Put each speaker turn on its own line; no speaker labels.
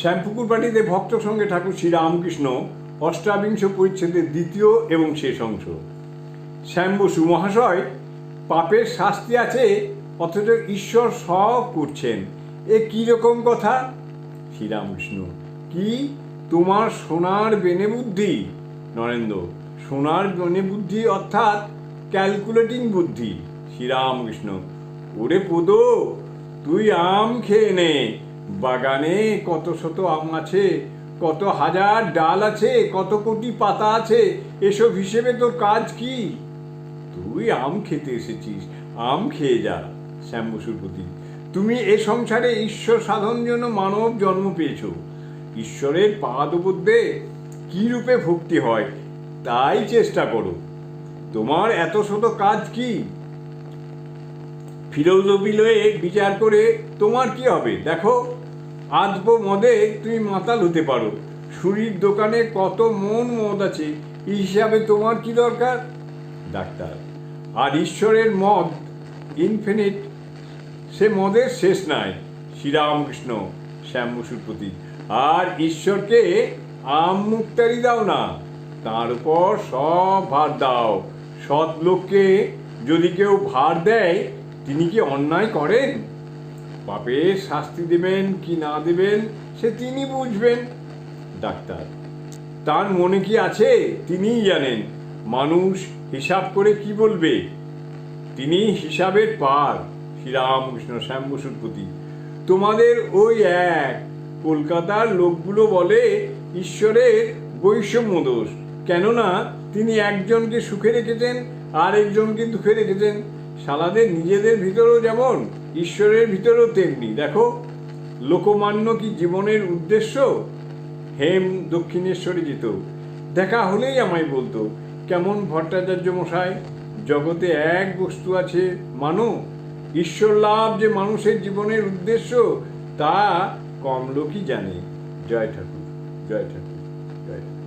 শ্যামপুকুর বাড়িতে ভক্ত সঙ্গে ঠাকুর শ্রীরামকৃষ্ণ অষ্টাবিংশ পরিচ্ছেদের দ্বিতীয় এবং শেষ অংশ। শ্যাম বসু মহাশয়, পাপের শাস্তি আছে, অথচ ঈশ্বর সব করছেন। এ কি রকম কথা? শ্রীরামকৃষ্ণ কি? তোমার সোনার বেনে বুদ্ধি? নরেন্দ্র, সোনার বেনে বুদ্ধি অর্থাৎ ক্যালকুলেটিং বুদ্ধি। শ্রীরামকৃষ্ণ ওরে পোদ, তুই আম খেয়ে নে। বাগানে কত শত আম আছে, কত হাজার ডাল আছে, কত কোটি পাতা আছে, এসব হিসেবে তোর কাজ কি? তুই আম খেতে এসেছিস, আম খেয়ে যা শ্যাম বসুর প্রতি তুমি এ সংসারে ঈশ্বর সাধন জন্য মানব জন্ম পেয়েছ। ঈশ্বরের পাদবুদ্ধে কি রূপে ভক্তি হয়, তাই চেষ্টা করো। তোমার এত শত কাজ কি? ফিরোজবি লয়ে বিচার করে তোমার কি হবে? দেখো, আদব মদে তুমি মাতাল হতে পারো। সুরির দোকানে কত মন মদ আছে, এই হিসাবে তোমার কি দরকার? ডাক্তার, আর ঈশ্বরের মদ ইনফিনিট সে মদের শেষ নাই। শ্রীরামকৃষ্ণ শ্যাম বসুর প্রতি, আর ঈশ্বরকে আম মুক্তারি দাও না। তার উপর সব ভার দাও। সৎ লোককে যদি কেউ ভার দেয় তিনি কি অন্যায় করেন? পাপের শাস্তি দেবেন কি না দেবেন, সে তিনি বুঝবেন। ডাক্তার, তার মনে কি আছে? তিনিই জানেন। মানুষ হিসাব করে কি বলবে? তিনি হিসাবের পার, শ্রীরামকৃষ্ণ শ্যাম বসুর প্রতি। তোমাদের ওই এক, কলকাতার লোকগুলো বলে ঈশ্বরের বৈষম্য দোষ। কেননা, তিনি একজনকে সুখে রেখেছেন আর একজনকে দুঃখে রেখেছেন। সালাদের নিজেদের ভিতরেও যেমন, ঈশ্বরের ভিতরেও তেমনি। দেখো, লোকমান্য কি জীবনের উদ্দেশ্য? হেম দক্ষিণেশ্বরে যেত। দেখা হলেই আমায় বলতো, কেমন ভট্টাচার্য মশাই, জগতে এক বস্তু আছে, মানো। ঈশ্বর লাভ যে মানুষের জীবনের উদ্দেশ্য, তা কম লোকই জানে। জয় ঠাকুর জয় ঠাকুর জয় ঠাকুর।